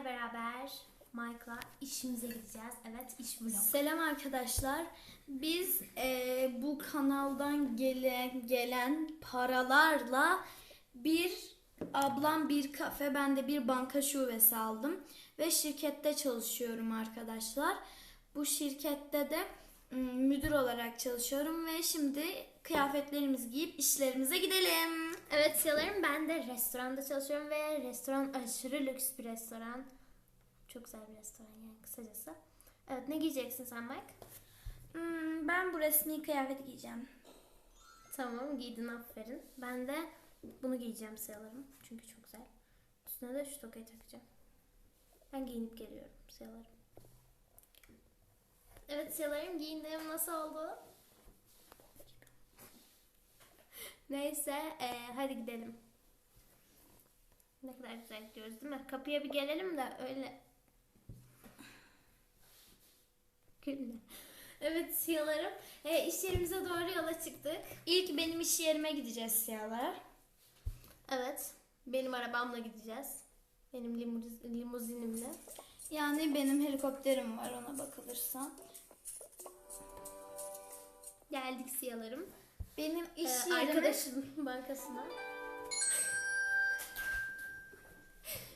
sizlerle beraber Mike'la işimize gideceğiz. Evet, iş vlog. Selam arkadaşlar. Biz eee, bu kanaldan gelen gelen paralarla bir ablam bir kafe, ben de bir banka şubesi aldım ve şirkette çalışıyorum arkadaşlar. Bu şirkette de müdür olarak çalışıyorum ve şimdi kıyafetlerimizi giyip işlerimize gidelim. Evet, Siyalarım ben de restoranda çalışıyorum ve restoran aşırı lüks bir restoran. Çok güzel bir restoran yani kısacası. Evet, ne giyeceksin sen Mike? Hmm, ben bu resmi kıyafet giyeceğim. Tamam, giydin aferin. Ben de bunu giyeceğim Siyalarım. Çünkü çok güzel. Üstüne de şu tokayı takacağım. Ben giyinip geliyorum Siyalarım. Evet Siyalarım giyindim. Nasıl oldu? Neyse e, hadi gidelim. Ne kadar güzel gidiyoruz değil mi? Kapıya bir gelelim de öyle. Gülme. Evet siyalarım. E, iş yerimize doğru yola çıktık. İlk benim iş yerime gideceğiz siyahlar. Evet. Benim arabamla gideceğiz. Benim limuz- limuzinimle. Yani benim helikopterim var ona bakılırsa. Geldik siyalarım. Benim iş Ee, yerime arkadaşın bankasına.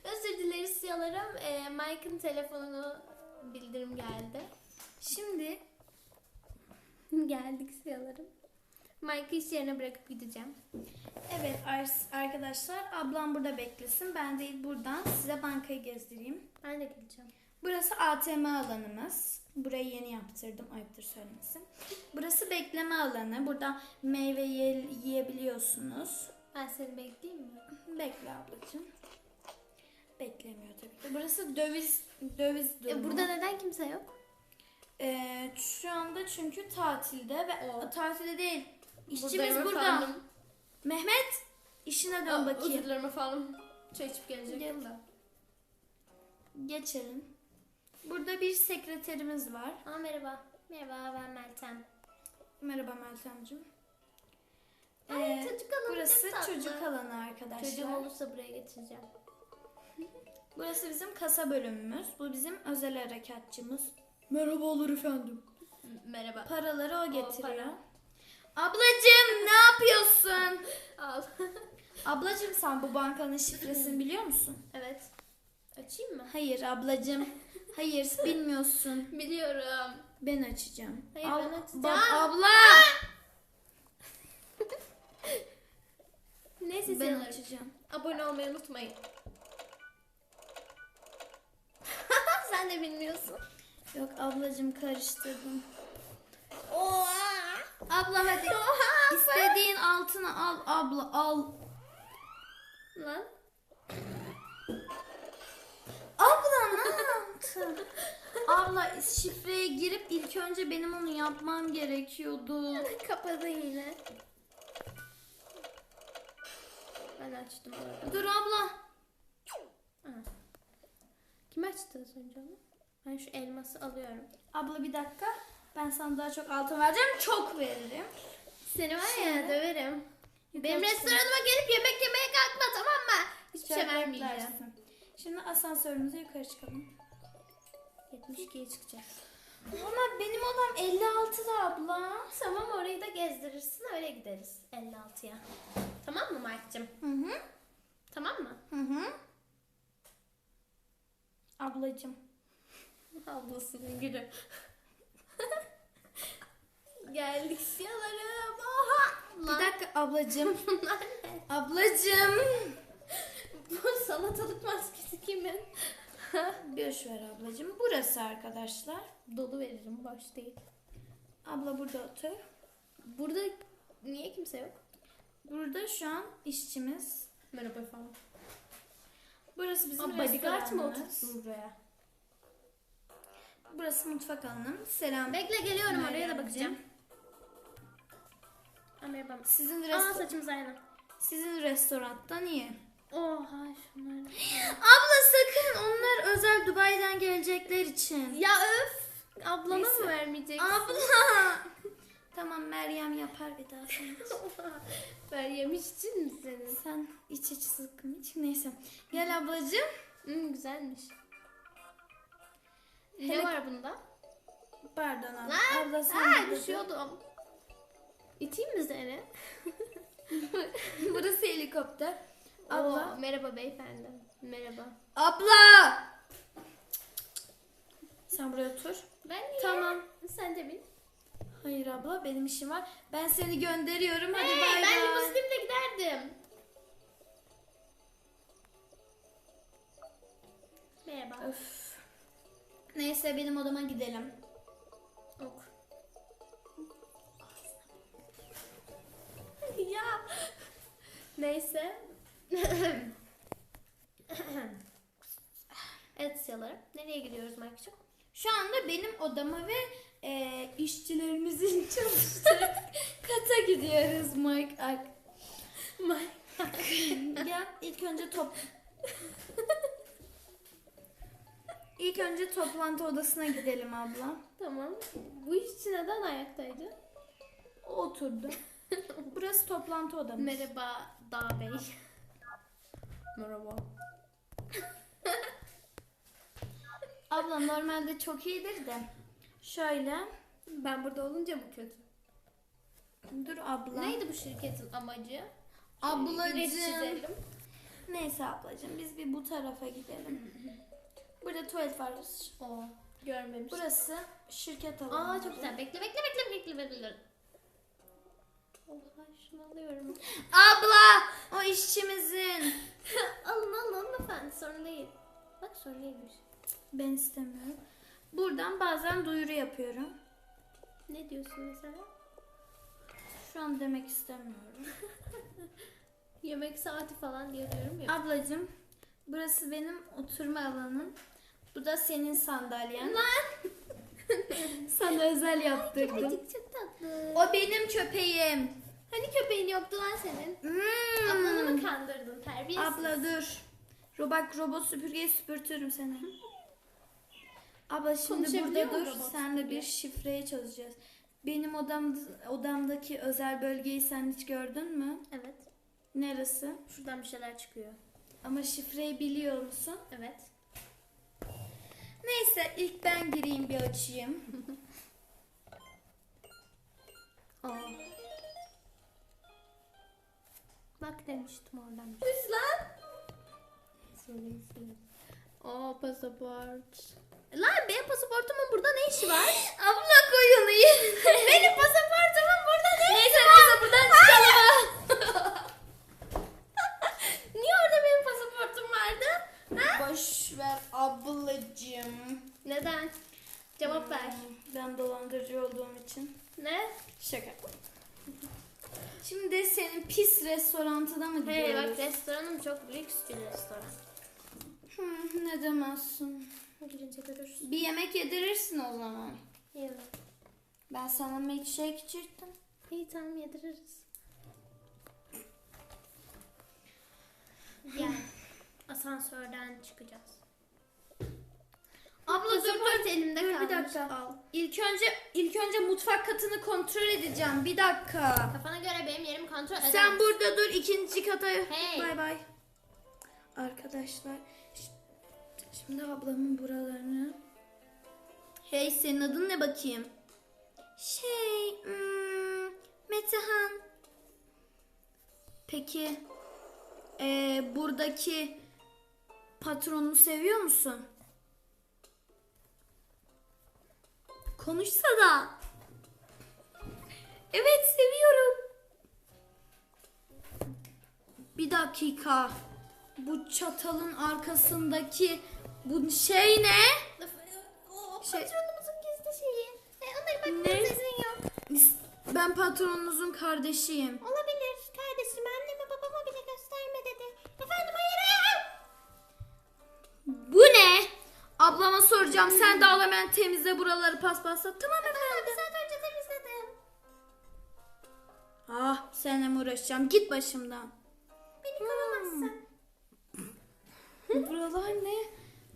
Özür dileriz siyalarım. Ee, Mike'ın telefonunu bildirim geldi. Şimdi Geldik siyalarım. Mike'ı iş yerine bırakıp gideceğim. evet ar- arkadaşlar ablam burada beklesin. Ben de buradan size bankayı gezdireyim. Ben de gideceğim. Burası ATM alanımız. Burayı yeni yaptırdım. Ayıptır söylemesi. Burası bekleme alanı. Burada meyve ye- yiyebiliyorsunuz. Ben seni bekleyeyim mi? Bekle ablacığım. Beklemiyor tabii ki. Burası döviz döviz durumu. E, burada neden kimse yok? Ee, şu anda çünkü tatilde ve Oo. tatilde değil. İşçimiz Buradayım burada. efendim. Mehmet işine dön Aa, bakayım. Özür dilerim efendim. Çay içip gelecektim Gel. de. Geçelim. Burada bir sekreterimiz var. Aa, merhaba. Merhaba ben Meltem. Merhaba Meltemciğim. Ay, Ee, çocuk alanı burası çok tatlı. çocuk alanı arkadaşlar. Çocuğum olursa buraya getireceğim. Burası bizim kasa bölümümüz. Bu bizim özel harekatçımız. Merhaba olur efendim. Merhaba. Paraları o getiriyor. para. Ablacığım ne yapıyorsun? Al. Ablacığım sen bu bankanın şifresini biliyor musun? evet. Açayım mı? Hayır ablacığım. Hayır bilmiyorsun. Biliyorum. Ben açacağım. Hayır, Al- ben açacağım. Bak abla. Neyse Ben siyalarım. açacağım. Abone olmayı unutmayın. Sen de bilmiyorsun. Yok ablacığım karıştırdım. Oha. Abla hadi. Oha. İstediğin altını al abla al. Lan. Abla ne yaptın? abla şifreye girip ilk önce benim onu yapmam gerekiyordu. Kapadı yine. Ben açtım orada. Dur abla. Kim açtı az önce onu? Ben şu elması alıyorum. Abla bir dakika. Ben sana daha çok altın vereceğim. Çok veririm. Seni var ya Şimdi- döverim. Benim restoranıma gelip yemek yemeye kalkma tamam mı? Hiçbir şey vermeyeceğim. Şimdi asansörümüze yukarı çıkalım. 72'ye çıkacağız. Ama benim odam 56'da abla. Tamam orayı da gezdirirsin öyle gideriz 56'ya. Tamam mı Mike'cığım? Hı hı. Tamam mı? Hı hı. Ablacığım. Ablasının gülü. Geldik siyalarım. Oha! Bir dakika ne? ablacığım. Bu salatalık maskesi kimin? Boş ver ablacığım. Burası arkadaşlar. Dolu veririm boş değil. Abla burada otur. Burada niye kimse yok? Burada şu an işçimiz. Merhaba efendim. Burası bizim Aa, bodyguard mı restoranımız. buraya? Burası mutfak alanım. Selam. Bekle geliyorum oraya da bakacağım. Aa, merhaba. Sizin Aa resto- saçımız aynı. sizin restorandan iyi. Oha şunlar. Abla sakın onlar özel Dubai'den gelecekler için. Ya öf. Ablana Neyse. mı vermeyecek? Abla. Tamam Meryem yapar bir daha. Meryem için mi senin? Sen iç iç sıkkın iç. Neyse. Gel ablacığım. Hmm, güzelmiş. Hele- Ne var bunda? Pardon abla. Lan! Abla sen Aa, de dedi. düşüyordum. İteyim mi seni? Burası helikopter. Oo, Abla. merhaba beyefendi. Merhaba. Abla! Sen buraya otur. Ben niye? Tamam. Sen de bin. Hayır abla benim işim var. Ben seni gönderiyorum. Hadi Hey, bay ben bay. limuzinimle giderdim. Merhaba. Öf. Neyse benim odama gidelim. Ok. ya. Neyse. evet Sıyalarım. Nereye gidiyoruz Mark'cığım? Şu anda benim odama ve e, işçilerimizin çalıştığı kata gidiyoruz Mike. Ak. ya ilk önce top... İlk önce toplantı odasına gidelim abla. tamam. Bu işçi neden ayaktaydı? O oturdu. Burası toplantı odamız. Merhaba Dağ Bey. Merhaba. Abla normalde çok iyidir de. Şöyle. Ben burada olunca mı kötü? Dur abla. Neydi bu şirketin amacı? Ablacığım. Neyse ablacığım biz bir bu tarafa gidelim. Burada tuvalet var. Oo, görmemiş. Burası şirket alanı. Aa çok güzel. Bekle bekle bekle bekle bekle. Allah şunu alıyorum. Abla o işçimizin. alın alın alın efendi sorun değil. Bak sorun değilmiş. Ben istemiyorum. Buradan bazen duyuru yapıyorum. Ne diyorsun mesela? Şu an demek istemiyorum. Yemek saati falan diye diyorum ya. Ablacığım burası benim oturma alanım. Bu da senin sandalyen. Sana özel yaptırdım. Köpecik çok tatlı. O benim köpeğim. Hani köpeğin yoktu lan senin? Hmm. Ablanı mı kandırdın terbiyesiz? Abla dur. Robak robot süpürgeyi süpürtürüm seni. Abla şimdi burada dur. Senle bir şifreye çalışacağız. Benim odam odamdaki özel bölgeyi sen hiç gördün mü? Evet. Neresi? Şuradan bir şeyler çıkıyor. Ama şifreyi biliyor musun? Evet. Neyse ilk ben gireyim bir açayım. Aa. Bak demiştim oradan. Biz lan. Söyleyin Aa pasaport. Lan benim pasaportumun burada ne işi var? Abla yerine. benim pasaportumun burada ne Neyse işi var? biz de buradan çıkalım. Niye orada benim pasaportum vardı? Ha? Boş ver ablacığım. Neden? Cevap ver. Ben dolandırıcı olduğum için. Ne? Şaka. Şimdi senin pis restorantına mı Hey gidiyoruz? bak restoranım çok lüks bir restoran. Hı, ne demezsin. Girince görürsün. Bir yemek yedirirsin o zaman. Yemin. Ben sana milkshake içirttim. İyi tamam yediririz. Gel. Asansörden çıkacağız. Abla dur dur. elimde Dur bir kalmış. dakika. Al. İlk önce ilk önce mutfak katını kontrol edeceğim. Bir dakika. Kafana göre benim yerimi kontrol edemezsin. Sen burada dur ikinci kata. Hey. Bay bay. Arkadaşlar şimdi ablamın buralarını. Hey senin adın ne bakayım? Şey hmm, Metehan. Peki eee, buradaki patronunu seviyor musun? Konuşsana. Evet seviyorum. Bir dakika. Bu çatalın arkasındaki bu şey ne? Şey- patronumuzun gizli şeyi. E, onlara bakmamız Ne? izin yok. Ben patronunuzun kardeşiyim. Olabilir. Ablama soracağım. Sen de al hemen temizle buraları paspasla. Tamam Bir efendim. saat önce temizledim. Ah seninle mi uğraşacağım? Git başımdan. Beni kovamazsın. Buralar ne?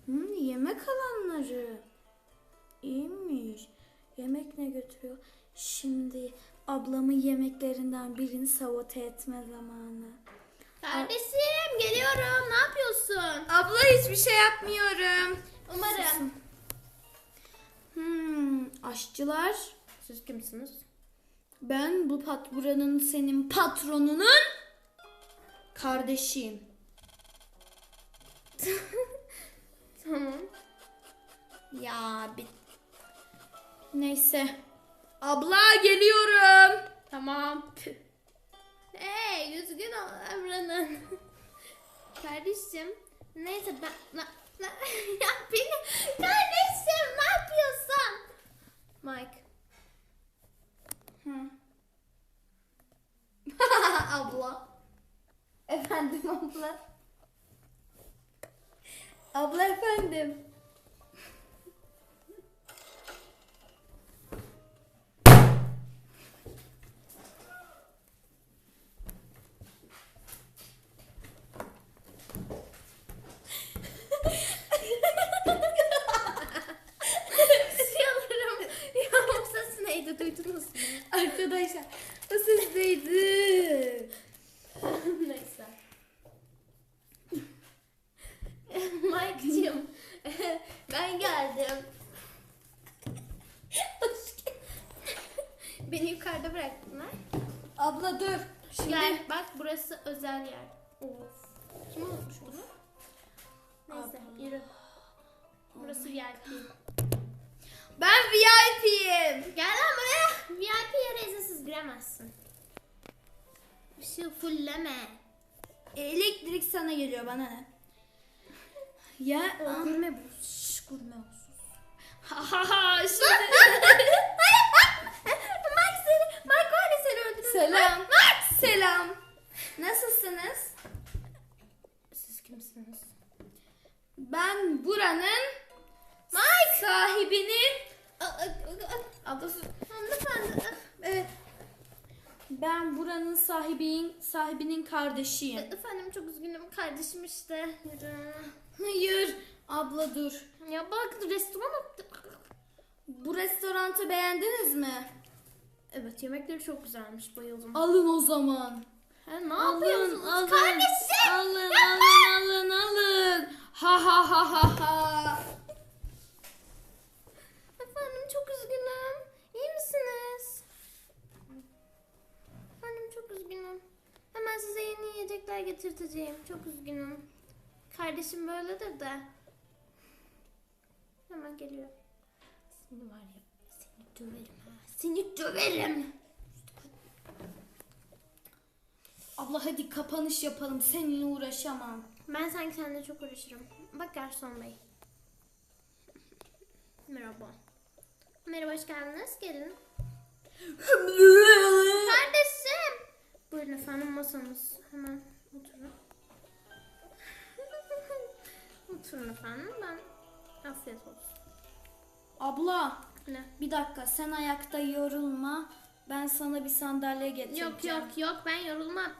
Hmm, yemek alanları. İyiymiş. Yemek ne götürüyor? Şimdi Ablamın yemeklerinden birini sabote etme zamanı. Kardeşim geliyorum. Ne yapıyorsun? Abla hiçbir şey yapmıyorum. Umarım. Hmm, aşçılar. Siz kimsiniz? Ben bu pat buranın senin patronunun kardeşiyim. Tamam. Ya bir... Neyse. Abla geliyorum. Tamam. Hey düzgün ol davranın. Kardeşim. Neyse ben... Ya beni... Kardeşim ne yapıyorsun? Mike. abla. Efendim abla. Abla efendim. Yalarım. Ya o ses neydi duydunuz mu? Arkadaşlar o ses neydi? Neyse. Mike'cığım ben geldim. Beni yukarıda bıraktılar. Abla dur. Şimdi Gel bak burası özel yer. Of. Kim unutmuş bunu? Neyse yürü. Burası VIP. ben VIP'yim. Gel lan buraya. VIP yere izinsiz giremezsin. Işığı fulleme. Elektrik sana geliyor bana ne? Ya gurme bu. Şşş gurme olsun. ha ha ha şimdi kardeşiyim. Efendim çok üzgünüm. Kardeşim işte. Yürü. Hayır. Abla dur. Ya bak restoran Bu restoranı beğendiniz mi? Evet yemekleri çok güzelmiş. Bayıldım. Alın o zaman. Ha, ne Alın, yapıyorsunuz? alın. Kardeşim! Alın, alın, alın, alın. Ha ha ha ha ha. Efendim çok üzgünüm. İyi misiniz? Efendim çok üzgünüm. Hemen size yeni yiyecekler getirteceğim. Çok üzgünüm. Kardeşim böyledir de. Hemen geliyor. Seni var ya seni döverim ha. Seni döverim. Abla hadi kapanış yapalım. Seninle uğraşamam. Ben sanki seninle çok uğraşırım. Bak garson bey. Merhaba. Merhaba hoş geldiniz. Gelin. Kardeşim. Buyurun efendim masamız. Hemen oturun. oturun efendim. Ben afiyet olsun. Abla Ne? bir dakika sen ayakta yorulma. Ben sana bir sandalye getireceğim. Yok yok yok ben yorulmam.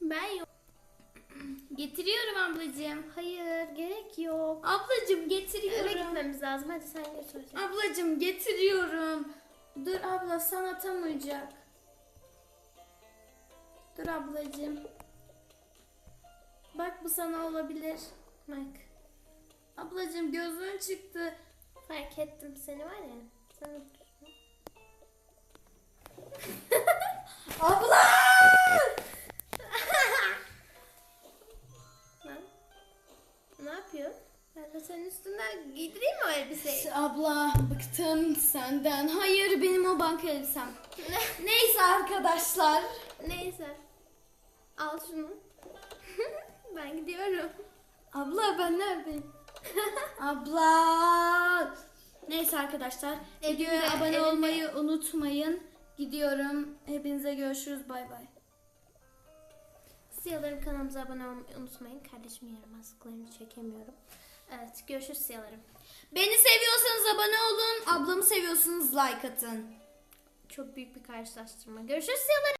Ben yok. Getiriyorum ablacığım. Hayır gerek yok. Ablacığım Eve getiriyorum. gitmemiz lazım. Hadi sen geç hocam. Ablacığım getiriyorum. Dur abla sana tam uyacak. Dur ablacığım. Bak bu sana olabilir. Bak. Ablacığım gözün çıktı. Fark ettim seni var ya. Otur. Abla! Lan. Ne yapıyor? Ben de senin üstünden giydireyim mi o elbiseyi? Abla bıktım senden. Hayır benim o banka elbisem. Neyse arkadaşlar. Neyse. Al şunu. ben gidiyorum. Abla ben neredeyim? Abla. Neyse arkadaşlar. Videoya abone elinde. olmayı unutmayın. Gidiyorum. Hepinize görüşürüz. Bay bay. Siyalarım kanalımıza abone olmayı unutmayın. Kardeşim yaramazlıklarını çekemiyorum. Evet görüşürüz siyalarım. Beni seviyorsanız abone olun. Ablamı seviyorsanız like atın. Çok büyük bir karşılaştırma. Görüşürüz siyalarım.